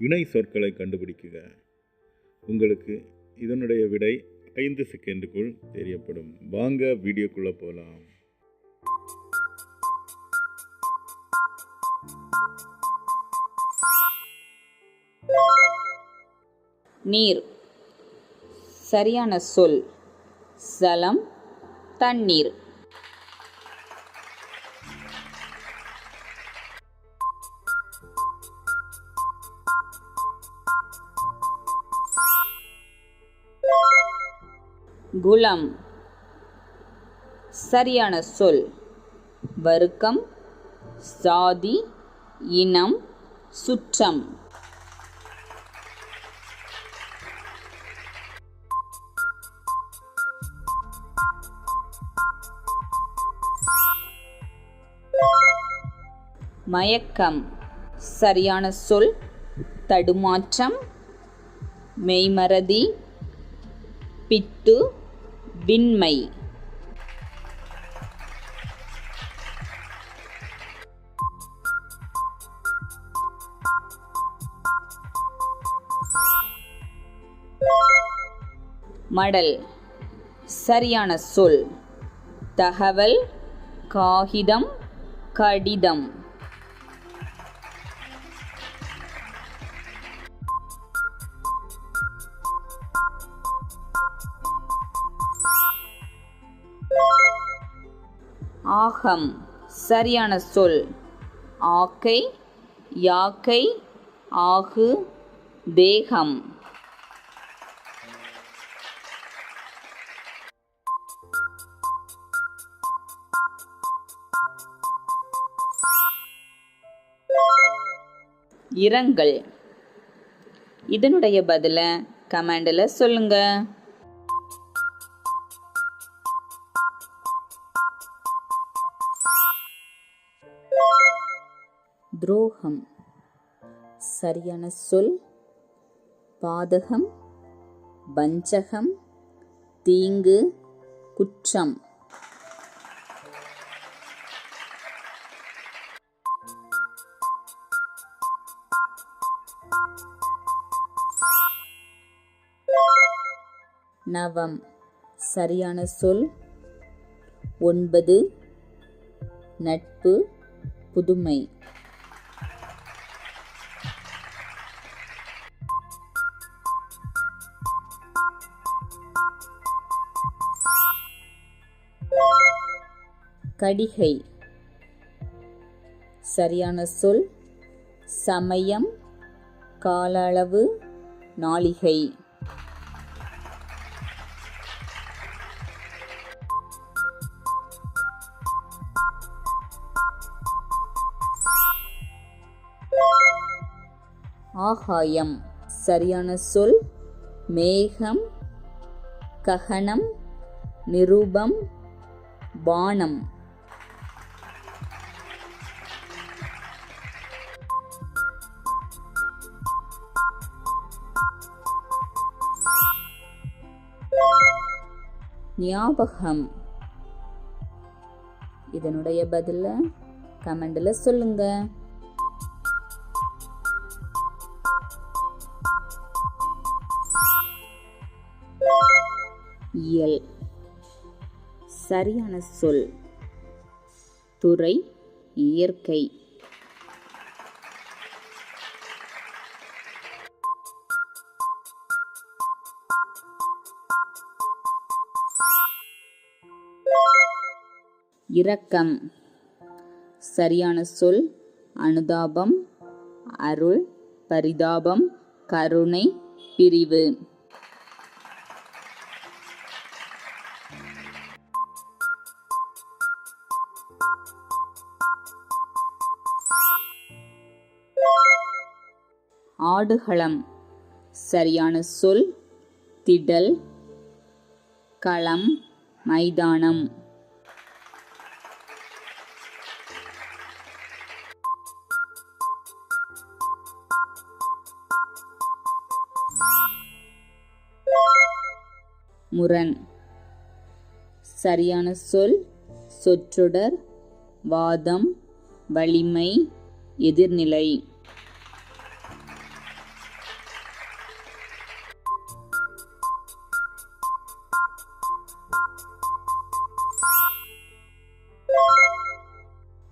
இணை சொற்களை கண்டுபிடிக்குக. உங்களுக்கு இதனுடைய விடை ஐந்து செகண்டுக்குள் தெரியப்படும். வாங்க வீடியோக்குள்ளே போகலாம் நீர். சரியான சொல். சலம். தண்ணீர். குலம் சரியான சொல். வருக்கம் சாதி இனம் சுற்றம். மயக்கம். சரியான சொல். தடுமாற்றம். மெய்மறதி. பித்து விண்மை. மடல். சரியான சொல். தகவல் காகிதம் கடிதம். ஆகம். சரியான சொல். ஆக்கை யாக்கை ஆகு தேகம். இரங்கல். இதனுடைய பதில கமெண்டில் சொல்லுங்கள் துரோகம். சரியான சொல் பாதகம் வஞ்சகம் தீங்கு குற்றம். நவம். சரியான சொல் ஒன்பது. நட்பு புதுமை. கடிகை. சரியான சொல் சமயம் கால அளவு நாளிகை. ஆகாயம் சரியான சொல் மேகம் ககனம் நிரூபம் பானம். ஞாபகம். இதனுடைய பதில கமெண்டில் சொல்லுங்க. இயல். சரியான சொல். துறை இயற்கை. இரக்கம். சரியான சொல் அனுதாபம் அருள் பரிதாபம் கருணை பிரிவு. ஆடுகளம். சரியான சொல் திடல் களம் மைதானம். முரண். சரியான சொல் சொற்றொடர் வாதம் வலிமை எதிர்நிலை.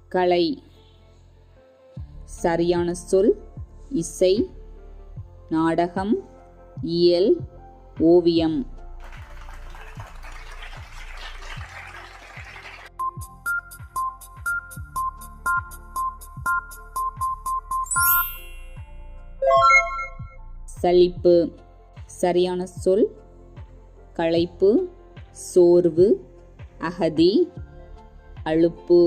கலை. சரியான சொல் இசை நாடகம் இயல் ஓவியம். சலிப்பு சரியான சொல் களைப்பு சோர்வு அகதி அழுப்பு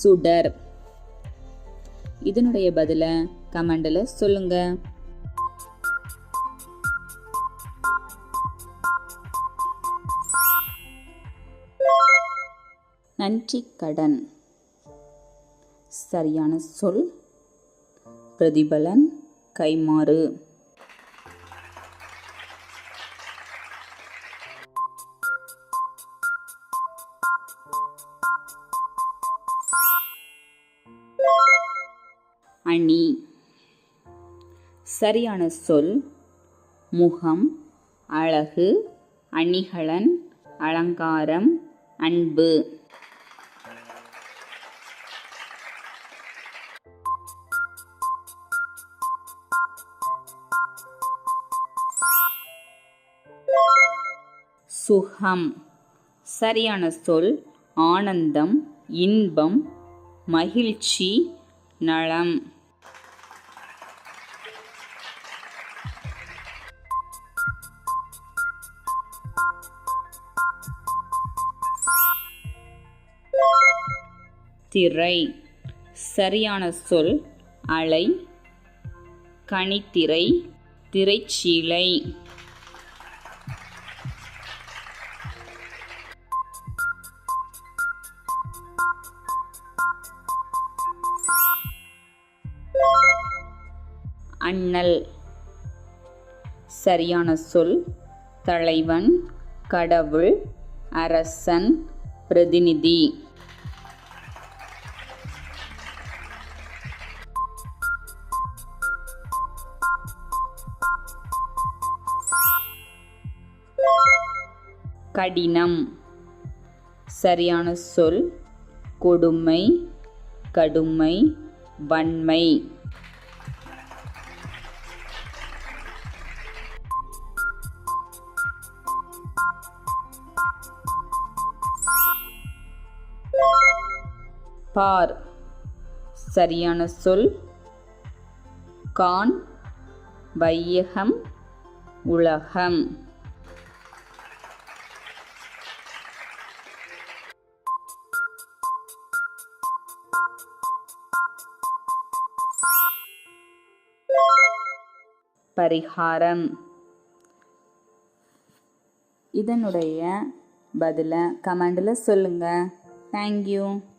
சுடர். இதனுடைய பதில கமெண்டில் சொல்லுங்கள் நன்றி கடன். சரியான சொல் பிரதிபலன் கைமாறு அணி. சரியான சொல் முகம் அழகு அணிகலன் அலங்காரம் அன்பு. சுகம். சரியான சொல் ஆனந்தம் இன்பம் மகிழ்ச்சி நலம். திரை. சரியான சொல் அலை. கனித்திரை திரைச்சீலை. அண்ணல். சரியான சொல். தலைவன் கடவுள் அரசன் பிரதிநிதி. கடினம். சரியான சொல். கொடுமை கடுமை வன்மை. பார் சரியான சொல். கான். வையகம். உலகம். பரிகாரம். இதனுடைய பதிலை கமெண்டில் சொல்லுங்கள் தேங்க்யூ